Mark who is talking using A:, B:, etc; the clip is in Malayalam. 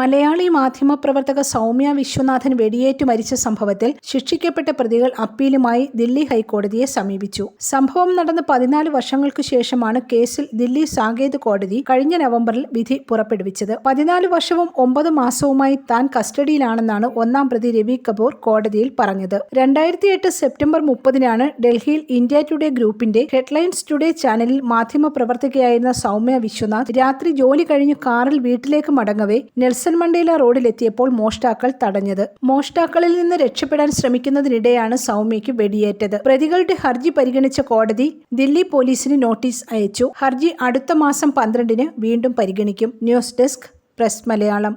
A: മലയാളി മാധ്യമപ്രവർത്തക സൗമ്യ വിശ്വനാഥൻ വെടിയേറ്റു മരിച്ച സംഭവത്തിൽ ശിക്ഷിക്കപ്പെട്ട പ്രതികൾ അപ്പീലുമായി ദില്ലി ഹൈക്കോടതിയെ സമീപിച്ചു. സംഭവം നടന്ന് പതിനാല് വർഷങ്ങൾക്കു ശേഷമാണ് കേസിൽ ദില്ലി സാങ്കേത് കോടതി കഴിഞ്ഞ നവംബറിൽ വിധി പുറപ്പെടുവിച്ചത്. പതിനാല് വർഷവും ഒമ്പത് മാസവുമായി താൻ കസ്റ്റഡിയിലാണെന്നാണ് ഒന്നാം പ്രതി രവി കപൂർ കോടതിയിൽ പറഞ്ഞത്. രണ്ടായിരത്തി എട്ട് സെപ്റ്റംബർ മുപ്പതിനാണ് ഡൽഹിയിൽ ഇന്ത്യ ടുഡേ ഗ്രൂപ്പിന്റെ ഹെഡ്ലൈൻസ് ടുഡേ ചാനലിൽ മാധ്യമപ്രവർത്തകയായിരുന്ന സൗമ്യ വിശ്വനാഥ് രാത്രി ജോലി കഴിഞ്ഞ് കാറിൽ വീട്ടിലേക്ക് മടങ്ങവേ നെൽസൺ മണ്ടേല റോഡിലെത്തിയപ്പോൾ മോഷ്ടാക്കൾ തടഞ്ഞത്. മോഷ്ടാക്കളിൽ നിന്ന് രക്ഷപ്പെടാൻ ശ്രമിക്കുന്നതിനിടെയാണ് സൗമ്യയ്ക്ക് വെടിയേറ്റത്. പ്രതികളുടെ ഹർജി പരിഗണിച്ച കോടതി ദില്ലി പോലീസിന് നോട്ടീസ് അയച്ചു. ഹർജി അടുത്ത മാസം പന്ത്രണ്ടിന് വീണ്ടും പരിഗണിക്കും. News desk press Malayalam.